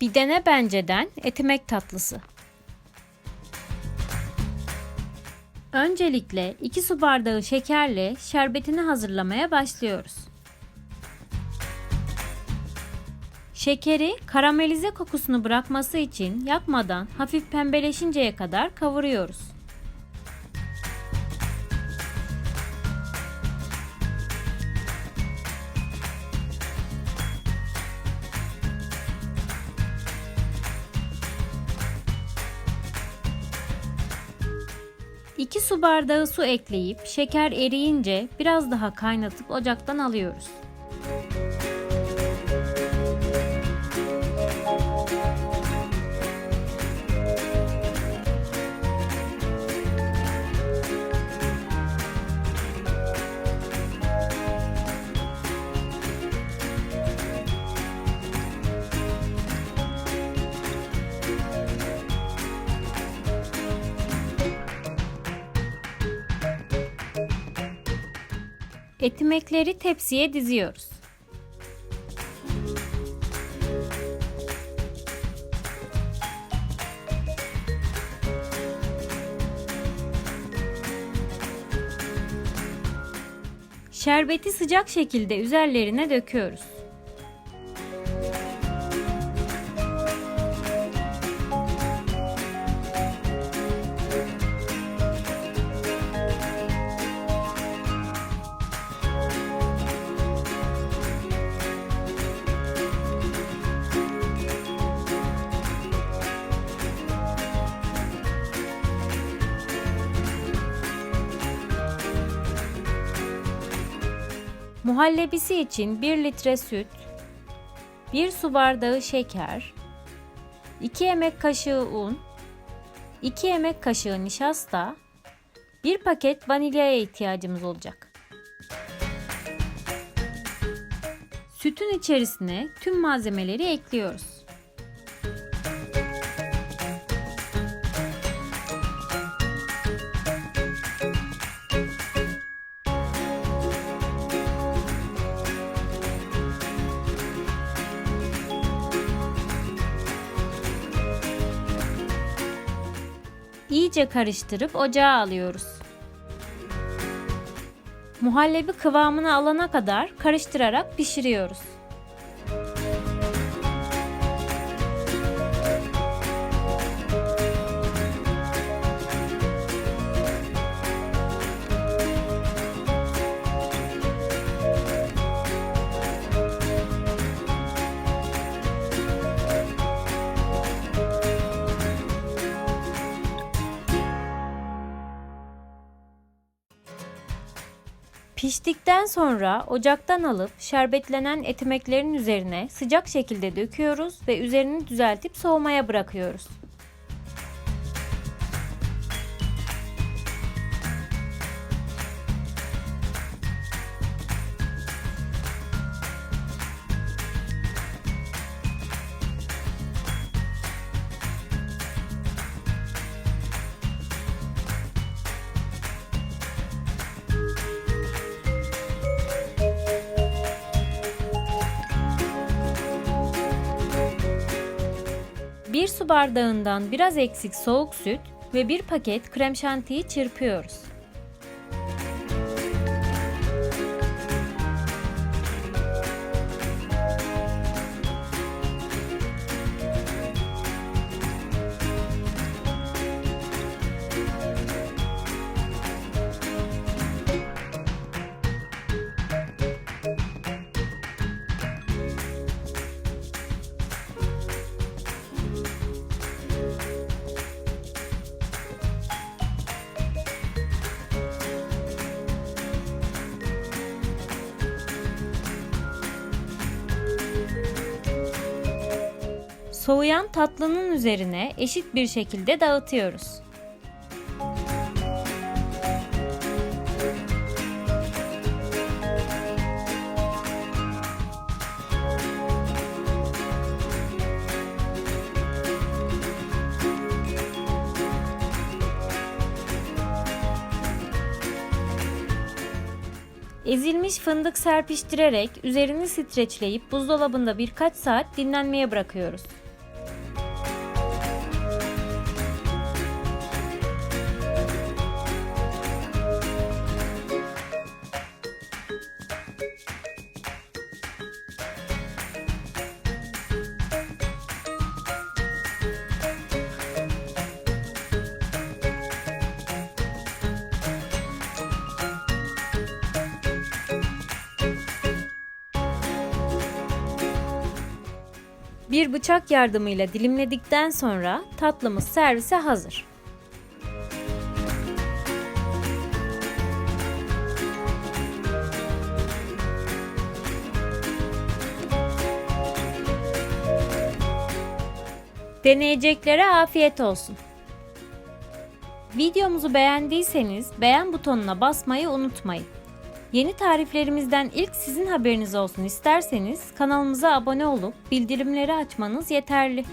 Bir dene benceden etimek tatlısı. Öncelikle 2 su bardağı şekerle şerbetini hazırlamaya başlıyoruz. Şekeri karamelize kokusunu bırakması için yakmadan hafif pembeleşinceye kadar kavuruyoruz. İki su bardağı su ekleyip şeker eriyince biraz daha kaynatıp ocaktan alıyoruz. Etimekleri tepsiye diziyoruz. Şerbeti sıcak şekilde üzerlerine döküyoruz. Muhallebisi için 1 litre süt, 1 su bardağı şeker, 2 yemek kaşığı un, 2 yemek kaşığı nişasta, 1 paket vanilyaya ihtiyacımız olacak. Sütün içerisine tüm malzemeleri ekliyoruz. İyice karıştırıp ocağa alıyoruz. Muhallebi kıvamını alana kadar karıştırarak pişiriyoruz. Piştikten sonra ocaktan alıp şerbetlenen etimeklerin üzerine sıcak şekilde döküyoruz ve üzerini düzeltip soğumaya bırakıyoruz. Su bardağından biraz eksik soğuk süt ve bir paket krem şantiyi çırpıyoruz. Soğuyan tatlının üzerine eşit bir şekilde dağıtıyoruz. Ezilmiş fındık serpiştirerek üzerini streçleyip buzdolabında birkaç saat dinlenmeye bırakıyoruz. Bir bıçak yardımıyla dilimledikten sonra tatlımız servise hazır. Deneyeceklere afiyet olsun. Videomuzu beğendiyseniz beğen butonuna basmayı unutmayın. Yeni tariflerimizden ilk sizin haberiniz olsun isterseniz kanalımıza abone olup bildirimleri açmanız yeterli.